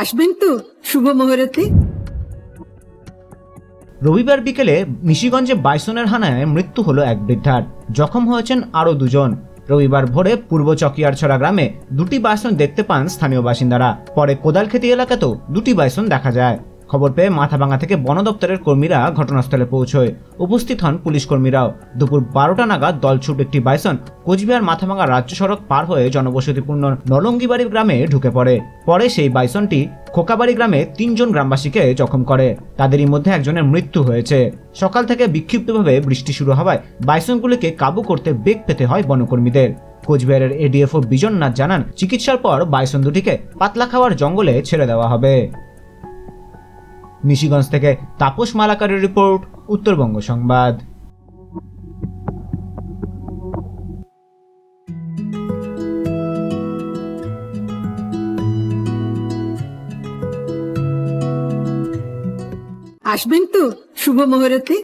আসবেন তো শুভ মুহূর্তে। রবিবার বিকেলে মিশিগঞ্জে বাইসনের হানায় মৃত্যু হলো এক বৃদ্ধার। জখম হয়েছেন আরও দুজন। রবিবার ভোরে পূর্ব চকিয়ারছড়া গ্রামে দুটি বাইসন দেখতে পান স্থানীয় বাসিন্দারা। পরে কোদালখেতি এলাকাতেও দুটি বাইসন দেখা যায়। খবর পেয়ে মাথাভাঙা থেকে বন দপ্তরের কর্মীরা ঘটনাস্থলে পৌঁছয়। উপস্থিত হন পুলিশ কর্মীরাও। দুপুর বারোটা নাগাদ দলছুট একটি বাইসন কোচবিহার মাথাভাঙা রাজ্য সড়ক পার হয়ে জনবসতিপূর্ণ নলঙ্গিবাড়ি গ্রামে ঢুকে পড়ে। পরে সেই বাইসনটি খোকাবাড়ি গ্রামে তিনজন গ্রামবাসীকে জখম করে। তাদেরই মধ্যে একজনের মৃত্যু হয়েছে। সকাল থেকে বিক্ষিপ্তভাবে বৃষ্টি শুরু হওয়ায় বাইসনগুলিকে কাবু করতে বেগ পেতে হয় বনকর্মীদের। কোচবিহারের এডিএফও বিজননাথ জানান, চিকিৎসার পর বাইসন দুটিকে পাতলা খাওয়ার জঙ্গলে ছেড়ে দেওয়া হবে। নিশিগঞ্জ থেকে তাপস মালাকারের রিপোর্ট উত্তরবঙ্গ সংবাদ। আসবেন তো শুভ মুহূর্তে।